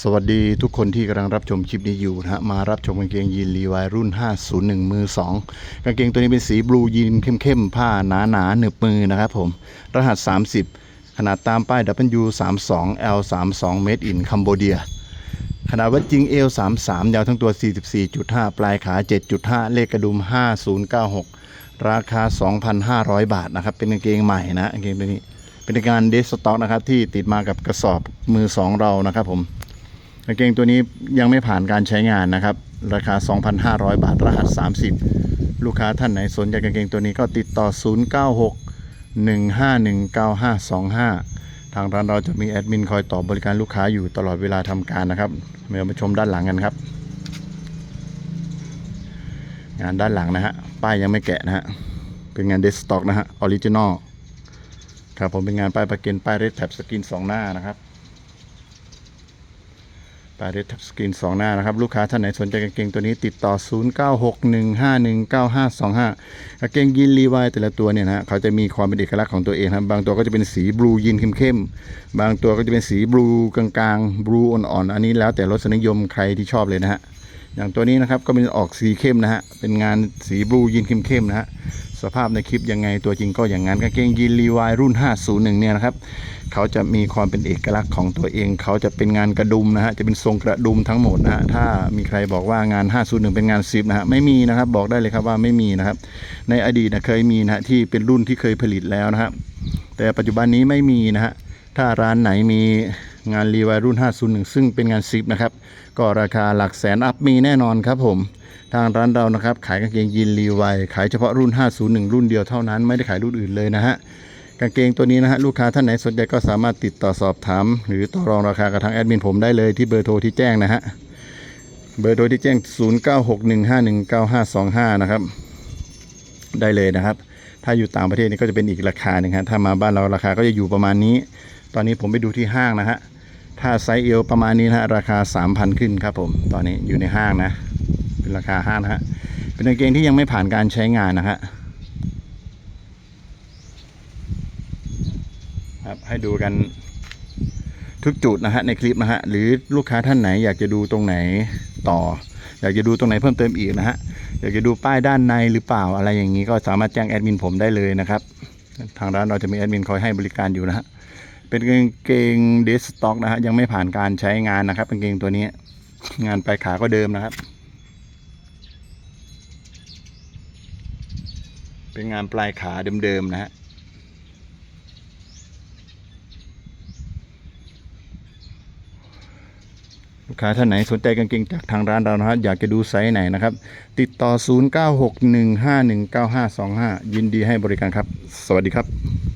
สวัสดีทุกคนที่กำลังรับชมคลิปนี้อยู่นะฮะมารับชมกางเกงยีนรีวายรุ่น 501 มือ 2 กางเกงตัวนี้เป็นสีบลูยีนเข้มๆ ผ้าหนาหนาๆหนึบมือนะครับผม รหัส 30 ขนาดตามป้าย W32 L 32 Made in Cambodia ขนาดวัดจริง L 33 ยาวทั้งตัว 44.5 ปลายขา 7.5 เลขกระดุม 5096 ราคา 2,500 บาทนะครับ เป็นกางเกงใหม่นะกางเกงตัวนี้เป็นการเดสต็อกนะครับที่ติดมากับกระสอบมือสองเรานะครับผม กางเกงตัวนี้ยังไม่ผ่านการใช้งานนะครับ ราคา 2,500 บาทรหัส 30 ลูกค้าท่านไหนสนใจกางเกงตัวนี้ก็ติดต่อ 096 1519525 ทางร้านเราจะมีแอดมินคอยตอบบริการลูกค้าอยู่ตลอดเวลาทำการนะครับเรามาชมด้านหลังกันครับ งานด้านหลังนะฮะ ป้ายยังไม่แกะนะฮะ เป็นงานเดสต็อกนะฮะ ออริจินอลครับผมเป็นงานป้ายประเกันป้ายเรดแท็บสกรีนสองหน้านะครับ ปาเดทับสกรีนสองหน้านะครับ ลูกค้าท่านไหนสนใจกางเกงตัวนี้ติดต่อ 0961519525 กางเกงยีนรีวายแต่ละตัวเนี่ยนะเขาจะมีความเป็นเอกลักษณ์ของตัวเองครับบางตัวก็จะเป็นสีบลูยีนเข้มๆ บางตัวก็จะเป็นสีบลูกลางๆ บลูอ่อนๆ อันนี้แล้วแต่รสนิยมใครที่ชอบเลยนะฮะ อย่างตัวนี้นะครับก็เป็นออกสีเข้มนะฮะ เป็นงานสีบลูยีนเข้มๆนะฮะ สภาพในคลิปยังไงตัวจริงก็อย่างนั้นกางเกงยีนรีวายรุ่น 501 เนี่ยนะครับ เขาจะมีความเป็นเอกลักษณ์ของตัวเอง เขาจะเป็นงานกระดุมนะฮะจะเป็นทรงกระดุมทั้งหมดนะฮะถ้ามีใครบอกว่างาน 501 เป็นงานซิปนะฮะไม่มีนะครับบอกได้เลยครับว่าไม่มีนะครับ ในอดีตนะเคยมีนะฮะที่เป็นรุ่นที่เคยผลิตแล้วนะครับแต่ปัจจุบันนี้ไม่มีนะฮะถ้าร้านไหนมี งานรีวายรุ่น 501 ซึ่งเป็นงานซิปนะครับ ก็ราคาหลักแสนอัพมีแน่นอนครับผม ทางร้านเรานะครับ ขายกางเกงยีนรีวายขายเฉพาะรุ่น 501 รุ่นเดียวเท่านั้นไม่ได้ขายรุ่นอื่นเลยนะฮะกางเกงตัวนี้นะฮะลูกค้าท่านไหนสนใจก็สามารถติดต่อสอบถาม หรือต่อรองราคากับทางแอดมินผมได้เลยที่เบอร์โทรที่แจ้งนะฮะเบอร์โทรที่แจ้ง 0961519525 นะครับ ได้เลยนะครับ ถ้าอยู่ต่างประเทศนี่ก็จะเป็นอีกราคาหนึ่งฮะถ้ามาบ้านเราราคาก็จะอยู่ประมาณนี้ ตอนนี้ผมไปดูที่ห้างนะฮะ ถ้าไซส์เอลประมาณนี้นะฮะราคา 3,000 ขึ้นครับผมตอนนี้อยู่ในห้างนะ เป็นราคาห้างนะฮะเป็นกางเกงที่ยังไม่ผ่านการใช้งานนะฮะครับให้ดูกันทุกจุดนะฮะในคลิปนะฮะหรือลูกค้าท่านไหนอยากจะดูตรงไหนต่อ อยากจะดูตรงไหนเพิ่มเติมอีกนะฮะอยากจะดูป้ายด้านในหรือเปล่าอะไรอย่างนี้ก็สามารถแจ้งแอดมินผมได้เลยนะครับ ทางร้านเราจะมีแอดมินคอยให้บริการอยู่นะฮะ เป็นกางเกงเดสต็อกนะฮะยังไม่ผ่านการใช้งานนะครับกางเกงตัวนี้ งานปลายขาก็เดิมนะครับ เป็นงานปลายขาเดิมๆนะฮะลูกค้าท่านไหนสนใจกางเกงจากทางร้านเรานะฮะอยากจะดูไซส์ไหนนะครับ ติดต่อ 0961519525 ยินดีให้บริการครับ สวัสดีครับ